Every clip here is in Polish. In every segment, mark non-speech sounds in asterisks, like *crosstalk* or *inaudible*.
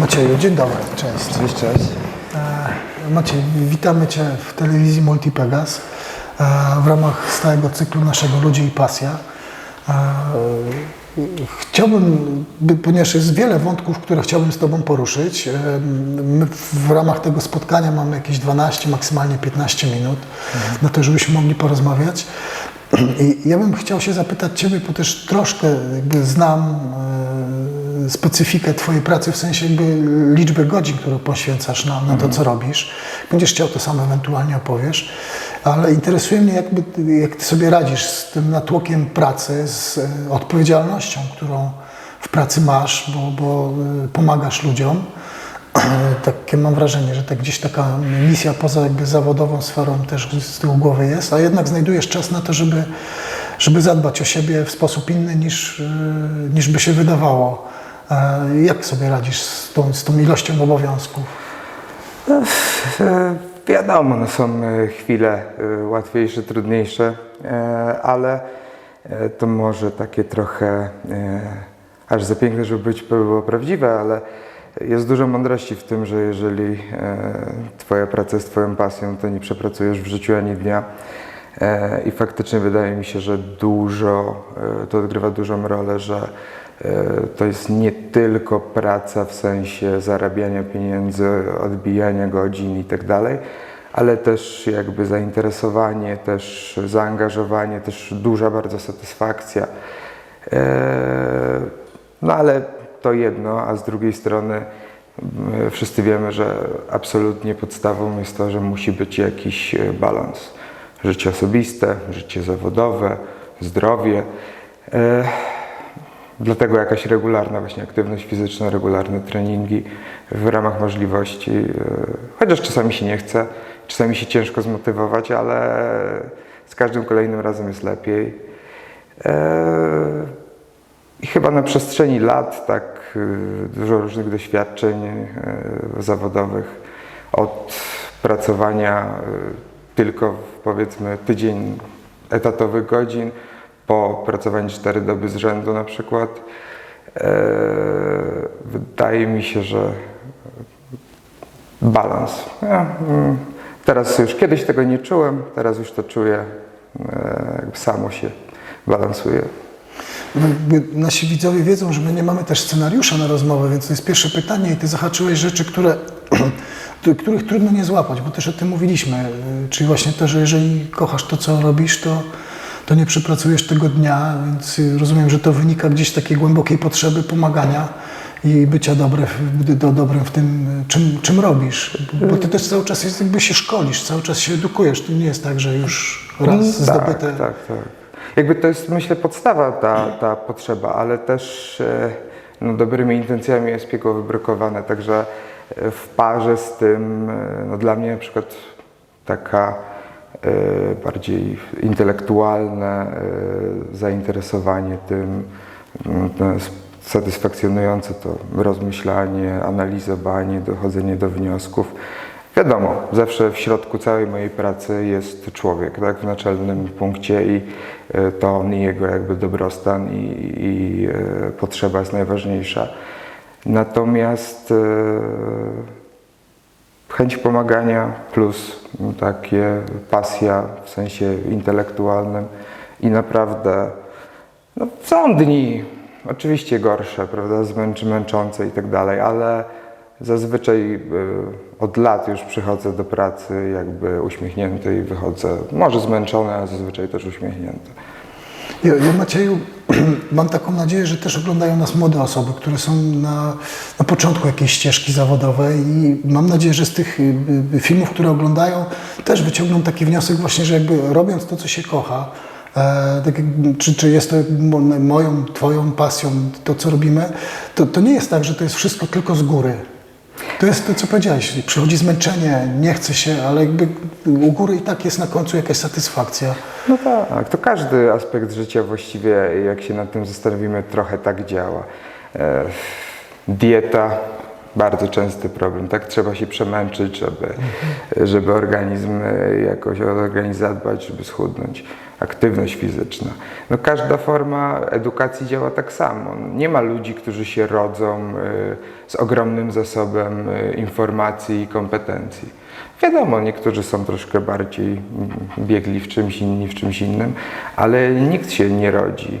Macieju, dzień dobry, cześć. Cześć, cześć. E, Maciej, witamy Cię w telewizji Multipegas e, w ramach stałego cyklu naszego Ludzie i Pasja. E, Chciałbym, by- ponieważ jest wiele wątków, które chciałbym z Tobą poruszyć. My w ramach tego spotkania mamy jakieś 12, maksymalnie 15 minut na to, żebyśmy mogli porozmawiać. *clears throat* I ja bym chciał się zapytać Ciebie, bo też troszkę jakby znam e, specyfikę Twojej pracy, w sensie jakby liczbę godzin, które poświęcasz na, na to, co robisz. Będziesz chciał, to sam ewentualnie opowiesz. Ale interesuje mnie, jakby, jak Ty sobie radzisz z tym natłokiem pracy, z e, odpowiedzialnością, którą w pracy masz, bo, bo e, pomagasz ludziom. Takie mam wrażenie, że tak gdzieś taka misja poza jakby zawodową sferą też z tyłu głowy jest, a jednak znajdujesz czas na to, żeby, żeby zadbać o siebie w sposób inny niż, e, niż by się wydawało. E, Jak sobie radzisz z tą, z tą ilością obowiązków? E, Wiadomo, no są chwile łatwiejsze, trudniejsze, ale to może takie trochę aż za piękne, żeby być było prawdziwe, ale jest dużo mądrości w tym, że jeżeli e, Twoja praca jest Twoją pasją, to nie przepracujesz w życiu ani dnia. E, I faktycznie wydaje mi się, że dużo, e, to odgrywa dużą rolę, że to jest nie tylko praca w sensie zarabiania pieniędzy, odbijania godzin i tak dalej, ale też jakby zainteresowanie, też zaangażowanie, też duża bardzo satysfakcja. No ale to jedno, a z drugiej strony m, wszyscy wiemy, że absolutnie podstawą jest to, że musi być jakiś e, balans. Życie osobiste, życie zawodowe, zdrowie. E, Dlatego jakaś regularna właśnie aktywność fizyczna, regularne treningi w ramach możliwości. e, Chociaż czasami się nie chce, czasami się ciężko zmotywować, ale z każdym kolejnym razem jest lepiej. Chyba na przestrzeni lat tak y, dużo różnych doświadczeń y, zawodowych od pracowania y, tylko powiedzmy tydzień etatowych godzin po pracowaniu 4 doby z rzędu na przykład. E, Wydaje mi się, że balans. Ja, mm, teraz już kiedyś tego nie czułem, teraz już to czuję, e, jakby samo się balansuje. Nasi widzowie wiedzą, że my nie mamy też scenariusza na rozmowę, więc to jest pierwsze pytanie i Ty zahaczyłeś rzeczy, które, *clears throat* których trudno nie złapać, bo też o tym mówiliśmy. Y, Czyli właśnie to, że jeżeli kochasz to, co robisz, to, to nie przepracujesz tego dnia, więc y, rozumiem, że to wynika gdzieś z takiej głębokiej potrzeby pomagania i bycia dobre, do, dobrym w tym, y, czym, czym robisz. Bo Ty też cały czas jest, jakby się szkolisz, cały czas się edukujesz. To nie jest tak, że już raz zdobyte... Tak, tak, tak. Jakby to jest, myślę, podstawa ta, ta potrzeba, ale też e, no, dobrymi intencjami jest piekło wybrukowane, także e, w parze z tym, e, no, dla mnie na przykład taka bardziej intelektualne zainteresowanie tym, satysfakcjonujące to rozmyślanie, analizowanie, dochodzenie do wniosków. Wiadomo, zawsze w środku całej mojej pracy jest człowiek, tak, w naczelnym punkcie i e, to on i jego jakby dobrostan i, i e, potrzeba jest najważniejsza. Natomiast e, chęć pomagania plus takie pasja w sensie intelektualnym i naprawdę no, są dni, oczywiście gorsze, prawda, męczące i tak dalej, ale zazwyczaj y, od lat już przychodzę do pracy jakby uśmiechnięty i wychodzę, może zmęczony, ale zazwyczaj też uśmiechnięty. Ja, ja Macieju, *clears throat* mam taką nadzieję, że też oglądają nas młode osoby, które są na, na początku jakiejś ścieżki zawodowej i mam nadzieję, że z tych y, y, filmów, które oglądają, też wyciągną taki wniosek właśnie, że jakby robiąc to, co się kocha, e, tak czy, czy jest to mo- moją, twoją pasją, to co robimy, to, to nie jest tak, że to jest wszystko tylko z góry. To jest to, co powiedziałeś. Przychodzi zmęczenie, nie chce się, ale jakby u góry i tak jest na końcu jakaś satysfakcja. No tak, to każdy aspekt życia właściwie, jak się nad tym zastanowimy, trochę tak działa. E, dieta, bardzo częsty problem. Tak trzeba się przemęczyć, żeby, żeby organizm e, jakoś o organizm zadbać, żeby schudnąć. Aktywność fizyczna. No każda forma edukacji działa tak samo. Nie ma ludzi, którzy się rodzą e, z ogromnym zasobem e, informacji i kompetencji. Wiadomo, niektórzy są troszkę bardziej biegli w czymś, inni w czymś innym, ale nikt się nie rodzi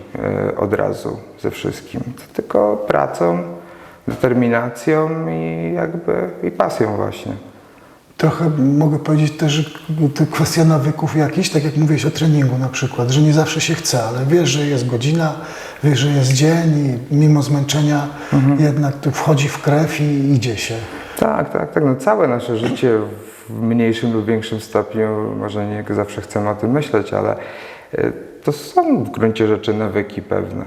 od razu ze wszystkim. Tylko pracą, determinacją i jakby i pasją właśnie. Trochę mogę powiedzieć też, że to kwestia nawyków jakichś, tak jak mówiłeś o treningu na przykład, że nie zawsze się chce, ale wiesz, że jest godzina, wiesz, że jest dzień i mimo zmęczenia jednak tu wchodzi w krew i idzie się. Tak, tak, tak. No całe nasze życie w mniejszym lub większym stopniu, może nie zawsze chcemy o tym myśleć, ale e, to są w gruncie rzeczy nawyki pewne.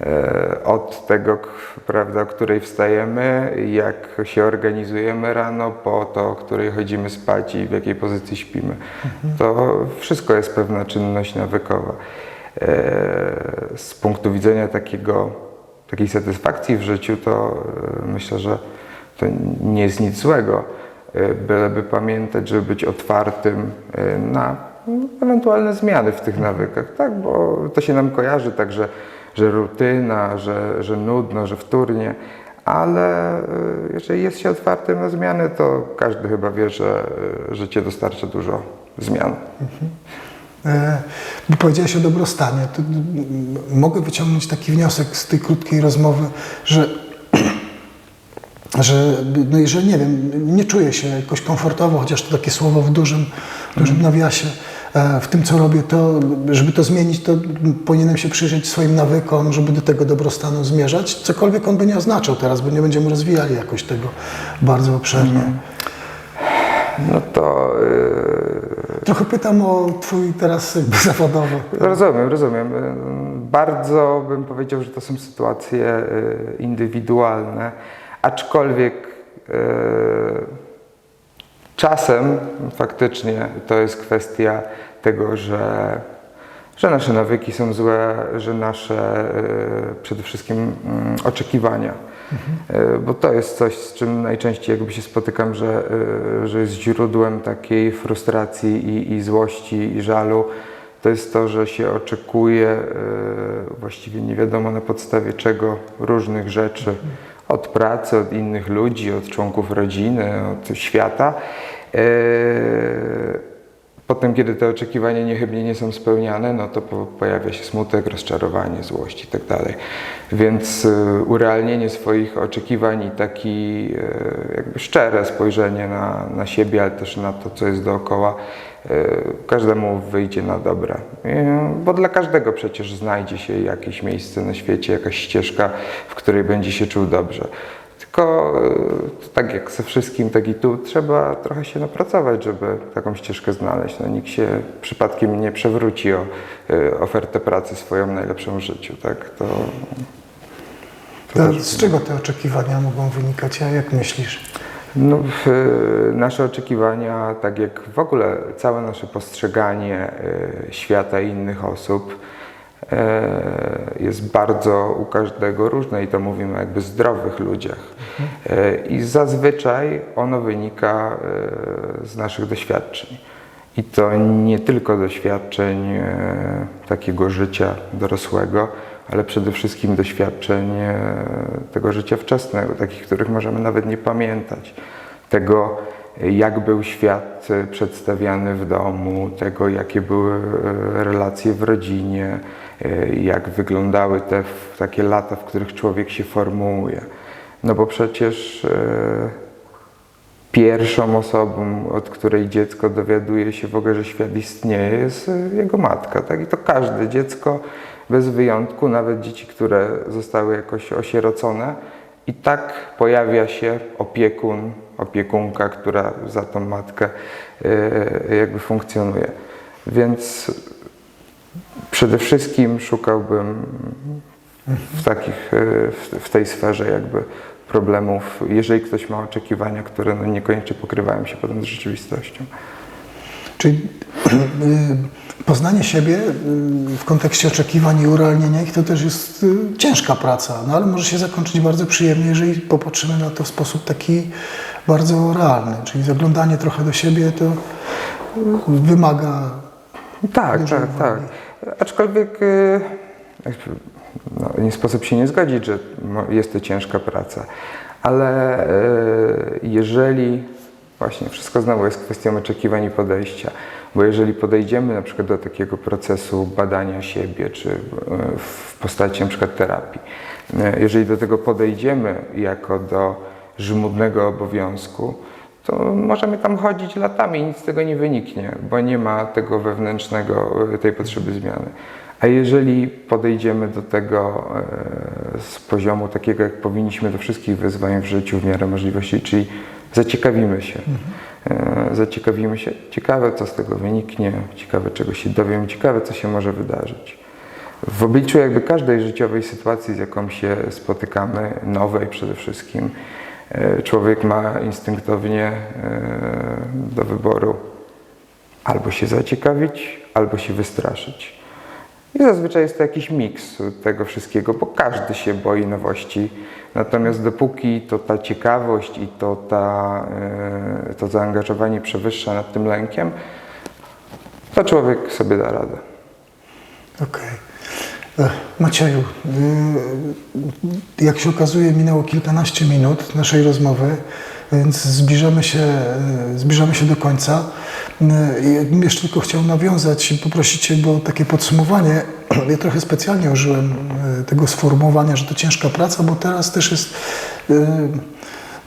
E, Od tego, prawda, o której wstajemy, jak się organizujemy rano, po to, o której chodzimy spać i w jakiej pozycji śpimy. To wszystko jest pewna czynność nawykowa. E, Z punktu widzenia takiego, takiej satysfakcji w życiu, to e, myślę, że to nie jest nic złego, byleby pamiętać, żeby być otwartym na ewentualne zmiany w tych nawykach, tak? Bo to się nam kojarzy tak, że, rutyna, że, że nudno, że wtórnie, ale e, jeżeli jest się otwartym na zmiany, to każdy chyba wie, że e, życie dostarcza dużo zmian. E, Bo powiedziałeś o dobrostanie. To, mogę wyciągnąć taki wniosek z tej krótkiej rozmowy, że, *clears throat* że no jeżeli nie wiem, nie czuję się jakoś komfortowo, chociaż to takie słowo w dużym, dużym nawiasie, e, w tym co robię, to żeby to zmienić, to powinienem się przyjrzeć swoim nawykom, żeby do tego dobrostanu zmierzać, cokolwiek on by nie oznaczał teraz, bo nie będziemy rozwijali jakoś tego bardzo obszernie. No to e, Trochę pytam o twój teraz jakby *laughs* zawodowy. Rozumiem, rozumiem. Bardzo bym powiedział, że to są sytuacje y, indywidualne, aczkolwiek y, czasem faktycznie to jest kwestia tego, że, że nasze nawyki są złe, że nasze y, przede wszystkim mm, oczekiwania. Y, Bo to jest coś, z czym najczęściej jakby się spotykam, że, y, że jest źródłem takiej frustracji i, i złości i żalu. To jest to, że się oczekuje właściwie nie wiadomo na podstawie czego różnych rzeczy od pracy, od innych ludzi, od członków rodziny, od świata. Y, Potem, kiedy te oczekiwania niechybnie nie są spełniane, no to po, pojawia się smutek, rozczarowanie, złość tak dalej. Więc y, urealnienie swoich oczekiwań i taki y, jakby szczere spojrzenie na, na siebie, ale też na to, co jest dookoła, każdemu wyjdzie na dobre. Y, bo dla każdego przecież znajdzie się jakieś miejsce na świecie, jakaś ścieżka, w której będzie się czuł dobrze. Tylko y, tak jak ze wszystkim, tak i tu trzeba trochę się napracować, żeby taką ścieżkę znaleźć. No, nikt się przypadkiem nie przewróci o y, ofertę pracy swoją najlepszą w życiu. Tak? To, to To z czego te oczekiwania mogą wynikać? A jak myślisz? No, nasze oczekiwania, tak jak w ogóle całe nasze postrzeganie y, świata i innych osób, y, jest bardzo u każdego różne i to mówimy o jakby zdrowych ludziach. Y, I zazwyczaj ono wynika z naszych doświadczeń. I to nie tylko doświadczeń e, takiego życia dorosłego, ale przede wszystkim doświadczeń tego życia wczesnego, takich, których możemy nawet nie pamiętać. Tego, jak był świat przedstawiany w domu, tego, jakie były e, relacje w rodzinie, e, jak wyglądały te takie lata, w których człowiek się formułuje. No bo przecież e, pierwszą osobą, od której dziecko dowiaduje się w ogóle, że świat istnieje, jest jego matka. Tak? I to każde dziecko, bez wyjątku, nawet dzieci, które zostały jakoś osierocone, i tak pojawia się opiekun, opiekunka, która za tą matkę y, jakby funkcjonuje. Więc przede wszystkim szukałbym w, takich, y, w, tej sferze jakby problemów, jeżeli ktoś ma oczekiwania, które no niekoniecznie pokrywają się potem z rzeczywistością. Czyli y, poznanie siebie y, w kontekście oczekiwań i urealnienia ich to też jest y, ciężka praca, no ale może się zakończyć bardzo przyjemnie, jeżeli popatrzymy na to w sposób taki bardzo realny, czyli zaglądanie trochę do siebie to wymaga Tak, tak, tak. uwagi. Aczkolwiek y, jakby, no, nie sposób się nie zgodzić, że mo- jest to ciężka praca. Ale y, jeżeli właśnie wszystko znowu jest kwestią oczekiwań i podejścia, bo jeżeli podejdziemy na przykład do takiego procesu badania siebie, czy y, w postaci na przykład terapii, y, jeżeli do tego podejdziemy jako do żmudnego obowiązku, to możemy tam chodzić latami i nic z tego nie wyniknie, bo nie ma tego wewnętrznego, e, tej potrzeby zmiany. A jeżeli podejdziemy do tego e, z poziomu takiego, jak powinniśmy do wszystkich wyzwań w życiu w miarę możliwości, czyli zaciekawimy się, e, zaciekawimy się, ciekawe co z tego wyniknie, ciekawe czego się dowiem, ciekawe co się może wydarzyć. W obliczu jakby każdej życiowej sytuacji, z jaką się spotykamy, nowej przede wszystkim, e, człowiek ma instynktownie e, do wyboru albo się zaciekawić, albo się wystraszyć. I zazwyczaj jest to jakiś miks tego wszystkiego, bo każdy się boi nowości. Natomiast dopóki to ta ciekawość i to, ta, e, to zaangażowanie przewyższa nad tym lękiem, to człowiek sobie da radę. Okej. E, Macieju, y, jak się okazuje, minęło kilkanaście minut naszej rozmowy, więc zbliżamy się, y, zbliżamy się do końca. Bym jeszcze tylko chciał nawiązać i poprosić Cię o takie podsumowanie. *clears throat* Ja trochę specjalnie użyłem y, tego sformułowania, że to ciężka praca, bo teraz też jest.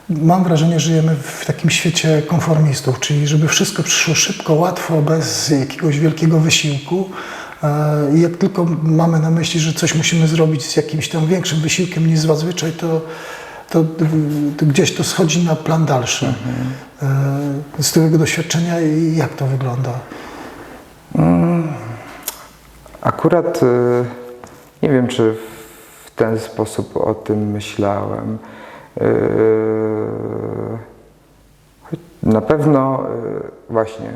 Mam wrażenie, że żyjemy w takim świecie konformistów, czyli żeby wszystko przyszło szybko, łatwo, bez jakiegoś wielkiego wysiłku. E, I jak tylko mamy na myśli, że coś musimy zrobić z jakimś tam większym wysiłkiem niż zazwyczaj, to, to, to gdzieś to schodzi na plan dalszy. E, Z Twojego doświadczenia i jak to wygląda? Akurat y, nie wiem, czy w ten sposób o tym myślałem. Na pewno właśnie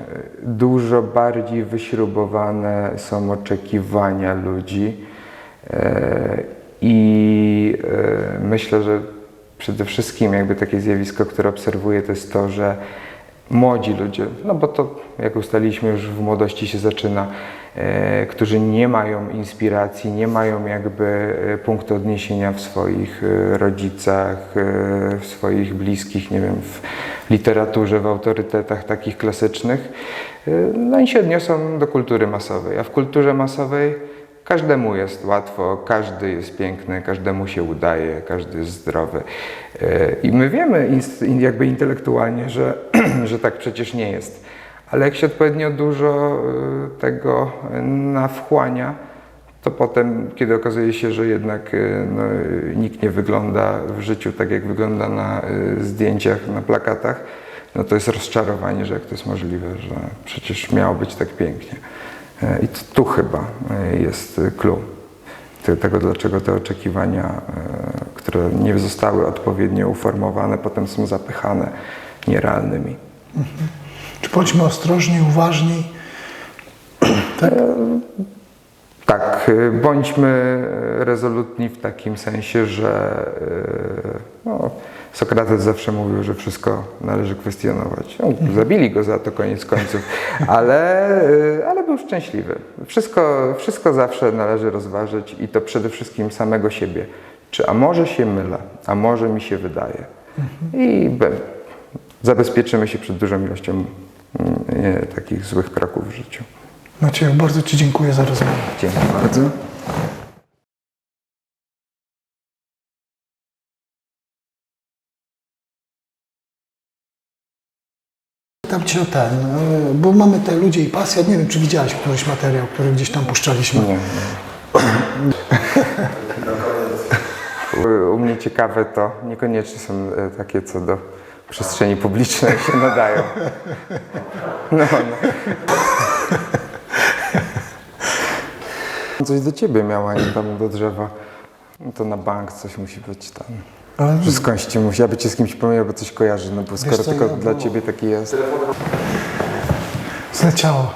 dużo bardziej wyśrubowane są oczekiwania ludzi i myślę, że przede wszystkim jakby takie zjawisko, które obserwuję, to jest to, że młodzi ludzie, no bo to jak ustaliliśmy już w młodości się zaczyna, e, którzy nie mają inspiracji, nie mają jakby e, punktu odniesienia w swoich e, rodzicach, e, w swoich bliskich, nie wiem, w literaturze, w autorytetach takich klasycznych, e, no i się odniosą do kultury masowej. A w kulturze masowej Każdemu jest łatwo, każdy jest piękny, każdemu się udaje, każdy jest zdrowy. E, I my wiemy jakby intelektualnie, że, *clears throat* że tak przecież nie jest. Ale jak się odpowiednio dużo e, tego e, nawchłania, to potem, kiedy okazuje się, że jednak no, nikt nie wygląda w życiu tak, jak wygląda na zdjęciach, na plakatach, no to jest rozczarowanie, że jak to jest możliwe, że przecież miało być tak pięknie. E, I tu chyba e, jest clue te- tego, dlaczego te oczekiwania, e, które nie zostały odpowiednio uformowane, potem są zapychane nierealnymi. Czy bądźmy ostrożni, uważni? *clears throat* tak? Tak, bądźmy rezolutni w takim sensie, że no, Sokrates zawsze mówił, że wszystko należy kwestionować. No, zabili go za to koniec końców, *laughs* ale, y, ale był szczęśliwy. Wszystko, wszystko zawsze należy rozważyć i to przede wszystkim samego siebie. Czy a może się mylę, a może mi się wydaje. I be, zabezpieczymy się przed dużą ilością mm, nie, takich złych kroków w życiu. Macieju, bardzo Ci dziękuję za rozmowę. Dzięki bardzo. Pytam Cię o ten, y, bo mamy te ludzie i pasja. Nie wiem, czy widziałeś któryś materiał, który gdzieś tam puszczaliśmy. Nie, *laughs* U mnie ciekawe to niekoniecznie są e, takie, co do przestrzeni publicznej się nadają. No, no. Coś do ciebie miała, nie tam do drzewa. No to na bank coś musi być tam. Ale Że skądś ci musi, aby cię z kimś pomylił, bo coś kojarzy, no bo skoro co, tylko ja dla było. ciebie taki jest. zleciało.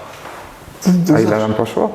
A ile nam poszło?